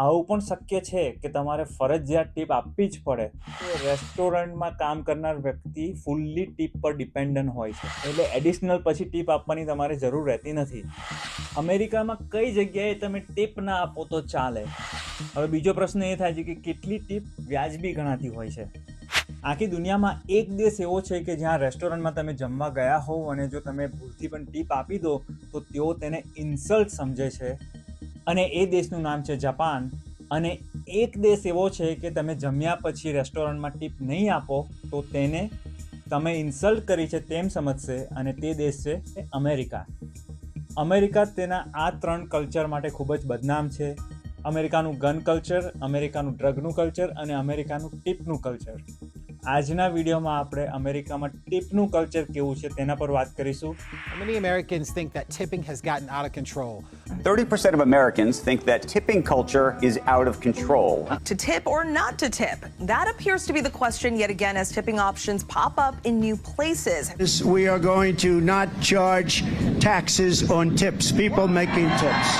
આવું પણ શક્ય છે કે તમારે ફરજિયાત ટીપ આપવી જ પડે. તો રેસ્ટોરન્ટમાં કામ કરનાર વ્યક્તિ ફૂલ્લી ટીપ પર ડિપેન્ડન્ટ હોય છે. એટલે એડિશનલ પછી ટીપ આપવાની તમારે જરૂર રહેતી નથી. અમેરિકામાં કઈ જગ્યાએ તમે ટીપ ના આપો તો ચાલે. હવે બીજો પ્રશ્ન એ થાય છે કે કેટલી ટીપ વ્યાજબી ગણાતી હોય છે? આખી દુનિયામાં એક દેશ એવો છે કે જ્યાં રેસ્ટોરન્ટમાં તમે જમવા ગયા હોવ અને જો તમે ભૂલથી પણ ટીપ આપી દો, તો તેઓ તેને ઇન્સલ્ટ સમજે છે. અને એ દેશનું નામ છે જાપાન. અને એક દેશ એવો છે કે તમે જમ્યા પછી રેસ્ટોરન્ટમાં ટીપ નહીં આપો, તો તેને તમે ઇન્સલ્ટ કરી છે તેમ સમજશે અને તે દેશ છે અમેરિકા. અમેરિકા તેના આ ત્રણ કલ્ચર માટે ખૂબ જ બદનામ છે. અમેરિકાનું ગન કલ્ચર, અમેરિકાનું ડ્રગનું કલ્ચર અને અમેરિકાનું ટીપનું કલ્ચર. આજના વિડીયોમાં આપણે અમેરિકામાં ટીપનું કલ્ચર કેવું છે તેના પર વાત કરીશું Many Americans think that tipping has gotten out of control. 30% of Americans think that tipping culture is out of control. To tip or not to tip? That appears to be the question yet again as tipping options pop up in new places. This, we are going to not charge taxes on tips, people making tips.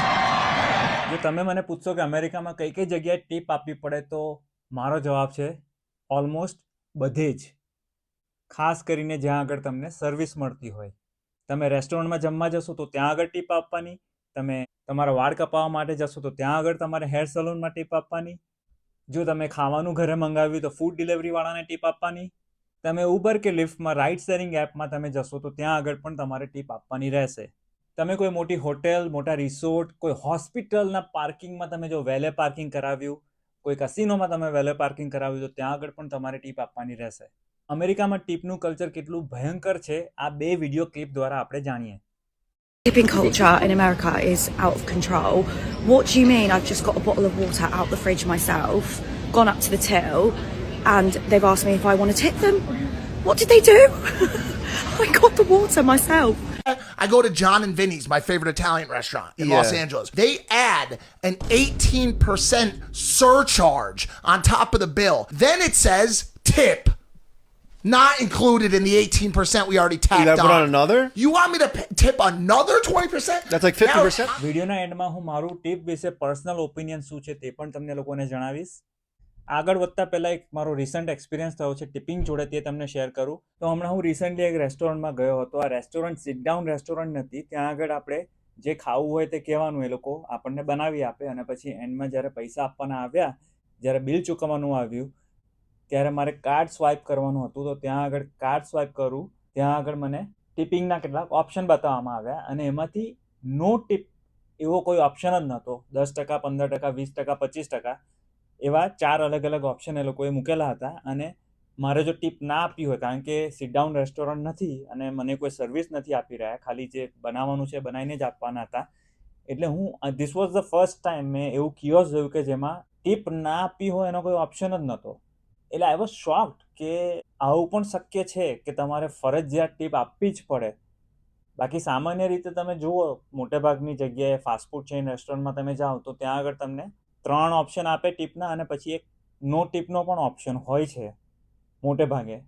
જો તમે મને પૂછશો કે અમેરિકામાં કઈ કઈ જગ્યાએ tip આપવી પડે તો મારો જવાબ છે ઓલમોસ્ટ બધે જ. ખાસ કરીને જ્યાં આગળ તમને સર્વિસ મળતી હોય. તમે રેસ્ટોરન્ટમાં જમવા જશો તો ત્યાં આગળ ટીપ આપવાની. તમે તમારા વાળ કપાવવા માટે જશો તો ત્યાં આગળ તમારે હેર સલૂનમાં ટીપ આપવાની. જો તમે ખાવાનું ઘરે મંગાવ્યું તો ફૂડ ડિલિવરીવાળાને ટીપ આપવાની. તમે ઉબર કે લિફ્ટમાં રાઇડ શેરિંગ એપમાં તમે જશો તો ત્યાં આગળ પણ તમારે ટીપ આપવાની રહેશે. તમે કોઈ મોટી હોટેલ મોટા રિસોર્ટ કોઈ હોસ્પિટલના પાર્કિંગમાં તમે જો વેલે પાર્કિંગ કરાવ્યું કોઈ કસિનોમાં તમે વહેલે પાર્કિંગ કરાવ્યું તો ત્યાં આગળ પણ તમારે ટીપ આપવાની રહેશે અમેરિકામાં ટીપનું કલ્ચર કેટલું ભયંકર છે આ બે વીડિયો ક્લિપ દ્વારા આપણે જાણીએ Tipping culture in America is out of control. What do you mean? I've just got a bottle of water out the fridge myself, gone up to the till, and they've asked me if I want to tip them. What did they do? I got the water myself. I go to John and Vinny's, my favorite Italian restaurant in Los Angeles. They add an 18% surcharge on top of the bill. Then it says tip. Not included in the 18% we already tacked gotta put on another? You want me to p- tip another 20%? That's like 50%? Now, વિડીયોના એન્ડમાં હું મારું tip વિશે personal opinion શું છે તે પણ તમને લોકોને જણાવીશ આગળ વધતા પહેલાં એક મારો રિસન્ટ એક્સપિરિયન્સ થયો છે, ટિપિંગ જોડે તે તમને શેર કરું. તો હમણાં હું રિસન્ટલી એક રેસ્ટોરન્ટમાં ગયો હતો. આ રેસ્ટોરન્ટ સિટ ડાઉન રેસ્ટોરન્ટ નથી. ત્યાં આગળ આપણે જે ખાવું હોય તે કહેવાનું એ લોકો આપણને બનાવી આપે અને પછી એન્ડમાં જ્યારે પૈસા આપવાના આવ્યા, જ્યારે બિલ ચૂકવવાનું આવ્યું, ત્યારે મારે કાર્ડ સ્વાઇપ કરવાનું હતું. તો ત્યાં આગળ કાર્ડ સ્વાઇપ કરું, ત્યાં આગળ મને ટિપિંગના કેટલાક ઓપ્શન બતાવવામાં આવ્યા અને એમાંથી નો ટીપ એવો કોઈ ઓપ્શન જ નહોતો. દસ ટકા, પંદર ટકા, વીસ ટકા, પચીસ ટકા. એવા ચાર અલગ અલગ ઓપ્શન એ લોકોએ મૂકેલા હતા અને મારે જો ટીપ ના આપી હોય, કારણ કે સિટ ડાઉન રેસ્ટોરન્ટ નથી અને મને કોઈ સર્વિસ નથી આપી રહ્યા, ખાલી જે બનાવવાનું છે બનાવીને જ આપવાના હતા. એટલે હું this was the first time મેં એવું કિયોસ જોયું કે જેમાં ટીપ ના આપી હોય એનો કોઈ ઓપ્શન જ નહોતો. એટલે આઈ વોઝ શોક્ડ કે આવું પણ શક્ય છે કે તમારે ફરજિયાત ટીપ આપવી જ પડે. બાકી સામાન્ય રીતે તમે જુઓ, મોટેભાગની જગ્યાએ ફાસ્ટફૂડ ચેઇન રેસ્ટોરન્ટમાં તમે જાઓ તો ત્યાં આગળ તમને ત્રણ ઓપ્શન આપે ટીપના અને પછી એક નો ટીપનો પણ ઓપ્શન હોય છે, મોટે ભાગે.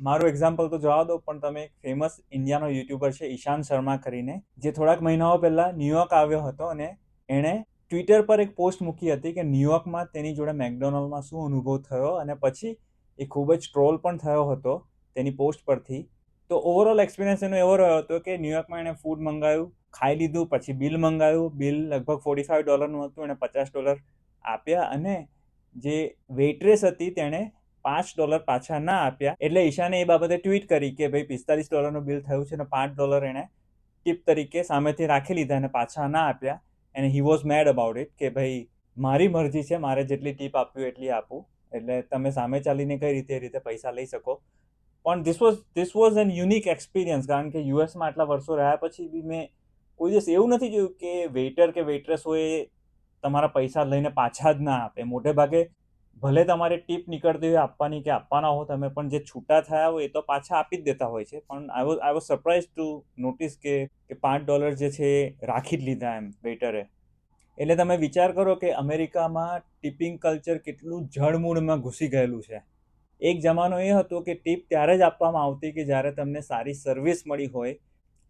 મારું એક્ઝામ્પલ તો જવા દો, પણ તમે એક ફેમસ ઇન્ડિયાનો યુટ્યુબર છે, ઈશાન શર્મા કરીને, જે થોડાક મહિનાઓ પહેલાં ન્યુયોર્ક આવ્યો હતો અને એણે ટ્વિટર પર એક પોસ્ટ મૂકી હતી કે ન્યુયોર્કમાં તેની જોડે મેકડોનલ્ડમાં શું અનુભવ થયો અને પછી એ ખૂબ જ ટ્રોલ પણ થયો હતો તેની પોસ્ટ પરથી. તો ઓવરઓલ એક્સપિરિયન્સ એનો એવો રહ્યો હતો કે ન્યુયોર્કમાં એણે ફૂડ મંગાવ્યું, ખાઈ લીધું, પછી બિલ મંગાવ્યું. બિલ લગભગ ફોર્ટી ફાઇવ ડોલરનું હતું, એણે પચાસ ડોલર આપ્યા અને જે વેઇટ્રેસ હતી તેણે પાંચ ડોલર પાછા ના આપ્યા. એટલે ઈશાને એ બાબતે ટ્વીટ કરી કે ભાઈ પિસ્તાલીસ ડોલરનું બિલ થયું છે અને પાંચ ડોલર એણે ટીપ તરીકે સામેથી રાખી લીધા અને પાછા ના આપ્યા. અને he was mad about it કે ભાઈ, મારી મરજી છે, મારે જેટલી ટીપ આપવી એટલી આપું. એટલે તમે સામે ચાલીને કઈ રીતે રીતે પૈસા લઈ શકો. પણ this was this was an unique experience કારણ કે યુએસમાં આટલા વર્ષો રહ્યા પછી બી મેં કોઈ દિવસ એવું નથી જોયું કે વેઇટર કે વેઇટ્રેસ હોય તમારા પૈસા લઈને પાછા જ ના આપે. મોટે ભાગે ભલે તમારે ટીપ નીકળતી હોય આપવાની કે આપવાના હો તમે પણ જે છૂટા થયા હોય એ તો પાછા આપી જ દેતા હોય છે. પણ I was I was surprise to notice કે કે પાંચ ડોલર જે છે એ રાખી જ લીધા એમ વેઇટરે એટલે તમે વિચાર કરો કે અમેરિકામાં ટિપિંગ કલ્ચર કેટલું જળમૂળમાં ઘૂસી ગયેલું છે. એક જમાનો એ હતો કે ટીપ ત્યારે જ આપવામાં આવતી કે જ્યારે તમને સારી સર્વિસ મળી હોય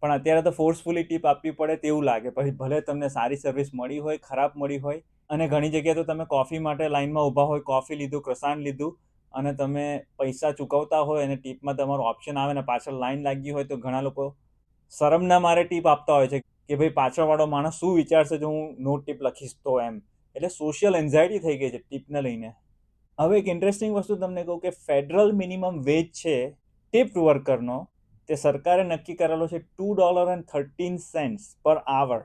પણ અત્યારે તો ફોર્સફુલી ટીપ આપવી પડે તેવું લાગે. પછી ભલે તમને સારી સર્વિસ મળી હોય, ખરાબ મળી હોય, અને ઘણી જગ્યાએ તો તમે કોફી માટે લાઇનમાં ઊભા હોય કોફી લીધું ક્રસાન લીધું, અને તમે પૈસા ચૂકવતા હોય અને ટીપમાં તમારો ઓપ્શન આવે ને પાછળ લાઈન લાગી હોય, તો ઘણા લોકો શરમના મારે ટીપ આપતા હોય છે કે ભાઈ પાછળવાળો માણસ શું વિચારશે જો હું નો ટીપ લખીશ તો એમ. એટલે સોશિયલ એન્ઝાયટી થઈ ગઈ છે ટીપને લઈને. હવે એક ઇન્ટરેસ્ટિંગ વસ્તુ તમને કહું કે ફેડરલ મિનિમમ વેજ છે ટીપ વર્કરનો તે સરકારે નક્કી કરેલો છે two dollar and thirteen cents per hour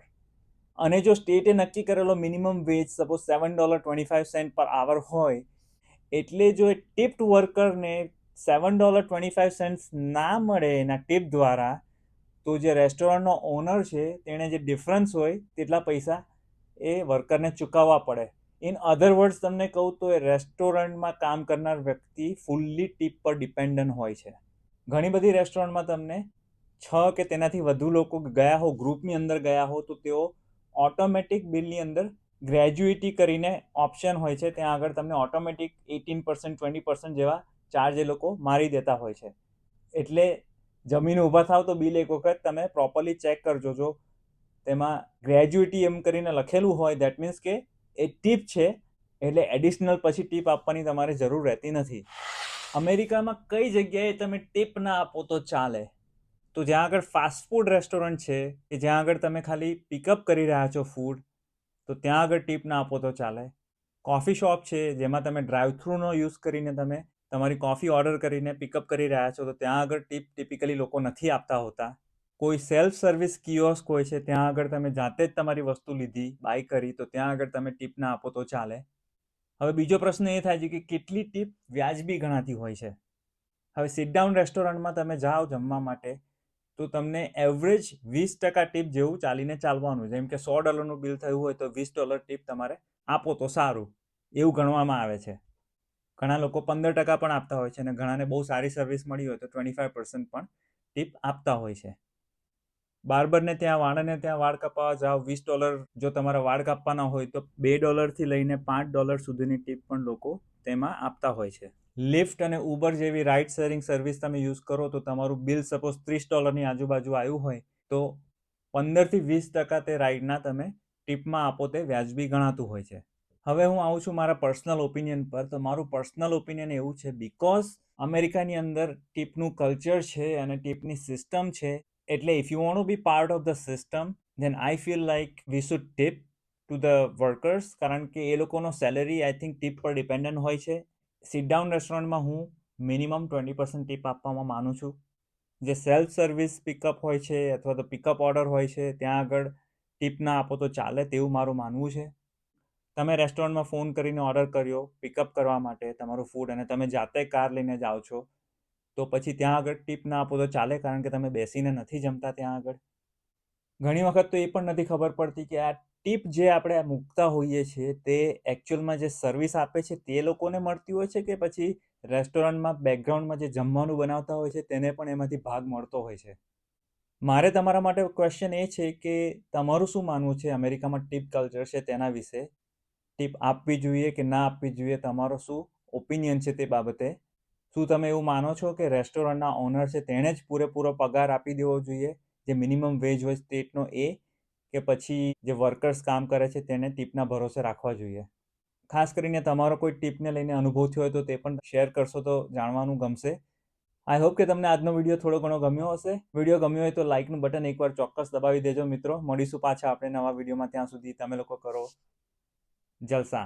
અને જો સ્ટેટે નક્કી કરેલો minimum wage suppose seven dollar twenty five cent per hour હોય, એટલે જો એ tipped વર્કરને seven dollar twenty five cents ના મળે એના ટિપ દ્વારા, તો જે રેસ્ટોરન્ટનો ઓનર છે, તેણે જે ડિફરન્સ હોય, તેટલા પૈસા એ વર્કરને ચૂકવવા પડે. ઇન અધર વર્ડ્સ તમને કહું તો એ રેસ્ટોરન્ટમાં કામ કરનાર વ્યક્તિ ફૂલ્લી ટીપ પર ડિપેન્ડન્ટ હોય છે. ઘણી બધી રેસ્ટોરન્ટમાં તમને છ કે તેનાથી વધુ લોકો ગયા હો ગ્રુપની અંદર ગયા હો, તો તેઓ ઓટોમેટિક બિલની અંદર ગ્રેજ્યુએટી કરીને ઓપ્શન હોય છે. ત્યાં આગળ તમને automatic eighteen percent twenty percent જેવા ચાર્જ એ લોકો મારી દેતા હોય છે. એટલે જમીન ઊભા થાવ તો બિલ એક વખત તમે પ્રોપરલી ચેક કરજો. જો તેમાં ગ્રેજ્યુએટી એમ કરીને લખેલું હોય દેટ મીન્સ કે એ ટીપ છે, એટલે એડિશનલ પછી ટીપ આપવાની તમારે જરૂર રહેતી નથી. અમેરિકામાં કઈ જગ્યાએ તમે ટીપ ના આપો તો ચાલે? તો જ્યાં આગળ ફાસ્ટ ફૂડ રેસ્ટોરન્ટ છે, કે જ્યાં આગળ તમે ખાલી પિકઅપ કરી રહ્યા છો ફૂડ તો ત્યાં આગળ ટીપ ના આપો તો ચાલે. કોફી શોપ છે, જેમાં તમે ડ્રાઈવ થ્રુનો યુઝ કરીને તમે તમારી કોફી ઓર્ડર કરીને પિકઅપ કરી રહ્યા છો, તો ત્યાં આગળ ટીપ ટિપિકલી લોકો નથી આપતા હોતા. કોઈ સેલ્ફ સર્વિસ કિયોસ્ક હોય છે, ત્યાં આગળ તમે જાતે જ તમારી વસ્તુ લીધી બાય કરી, તો ત્યાં આગળ તમે ટીપ ના આપો તો ચાલે. હવે બીજો પ્રશ્ન એ થાય છે કે કેટલી ટીપ વ્યાજબી ગણાતી હોય છે? હવે સિટ ડાઉન રેસ્ટોરન્ટમાં તમે જાઓ જમવા માટે, તો તમને એવરેજ વીસ ટકા ટીપ જેવું ચાલીને ચાલવાનું. જેમ કે સો ડોલરનું બિલ થયું હોય તો વીસ ડોલર ટીપ તમારે આપો તો સારું. એવું ગણવામાં આવે છે. ઘણા લોકો પંદર ટકા પણ આપતા હોય છે અને ઘણાને બહુ સારી સર્વિસ મળી હોય તો ટ્વેન્ટી ફાઇવ પર્સન્ટ પણ ટીપ આપતા હોય છે. બાર્બરને ત્યાં, વાળને ત્યાં વાળ કપાવવા જાઓ. વીસ ડોલર જો તમારા વાળ કાપવાના હોય તો બે ડોલરથી લઈને પાંચ ડોલર સુધીની ટીપ પણ લોકો તેમાં આપતા હોય છે. લિફ્ટ અને ઉબર જેવી રાઇડ શેરિંગ સર્વિસ તમે યુઝ કરો તો તમારું બિલ સપોઝ ત્રીસ ડોલરની આજુબાજુ આવ્યું હોય તો પંદરથી વીસ ટકા તે રાઇડના તમે ટીપમાં આપો તે વ્યાજબી ગણાતું હોય છે. હવે હું આવું છું મારા પર્સનલ ઓપિનિયન પર. તો મારું પર્સનલ ઓપિનિયન એવું છે બિકોઝ અમેરિકાની અંદર ટીપનું કલ્ચર છે અને ટીપની સિસ્ટમ છે એટલે if you want be part of the system then I feel like we should tip to the workers કારણ કે એ લોકોનો સેલરી આઈ થિંક ટીપ પર ડિપેન્ડન્ટ હોય છે. સીટ ડાઉન રેસ્ટોરન્ટમાં હું મિનિમમ ટ્વેન્ટી પર્સન્ટ ટીપ આપવામાં માનું છું. જે સેલ્ફ સર્વિસ પિકઅપ હોય છે અથવા તો પિકઅપ ઓર્ડર હોય છે, ત્યાં આગળ ટીપ ના આપો તો ચાલે તેવું મારું માનવું છે. તમે રેસ્ટોરન્ટમાં ફોન કરીને ઓર્ડર કર્યો પિકઅપ કરવા માટે તમારું ફૂડ અને તમે જાતે કાર લઈને જાઓ છો તો પછી ત્યાં આગળ ટીપ ના આપો તો ચાલે? કારણ કે તમે બેસીને નથી જમતા ત્યાં આગળ. ઘણી વખત તો એ પણ નથી ખબર પડતી કે આ ટીપ જે આપણે મૂકતા હોઈએ છીએ તે એકચ્યુઅલમાં જે સર્વિસ આપે છે તે લોકોને મળતી હોય છે કે પછી રેસ્ટોરન્ટમાં બેકગ્રાઉન્ડમાં જે જમવાનું બનાવતા હોય છે તેને પણ એમાંથી ભાગ મળતો હોય છે? મારે તમારા માટે ક્વેશ્ચન એ છે કે તમારું શું માનવું છે અમેરિકામાં ટીપ કલ્ચર છે તેના વિશે? ટીપ આપવી જોઈએ કે ના આપવી જોઈએ? તમારો શું ઓપિનિયન છે તે બાબતે? શું તમે એવું માનો છો કે રેસ્ટોરન્ટના ઓનર છે તેણે જ પૂરેપૂરો પગાર આપી દેવો જોઈએ? જે મિનિમમ વેજ હોય સ્ટેટનો એ કે પછી જે વર્કર્સ કામ કરે છે તેને ટીપના ભરોસે રાખવા જોઈએ? ખાસ કરીને તમારો કોઈ ટીપને લઈને અનુભવ થયો હોય તો તે પણ શેર કરશો તો જાણવાનું ગમશે. આઈ હોપ કે તમને આજનો વીડિયો થોડો ઘણો ગમ્યો હશે. વીડિયો ગમ્યો હોય તો લાઇકનું બટન એકવાર ચોક્કસ દબાવી દેજો મિત્રો. મળીશું પાછા આપણે નવા વિડીયોમાં. ત્યાં સુધી તમે લોકો કરો જલસા.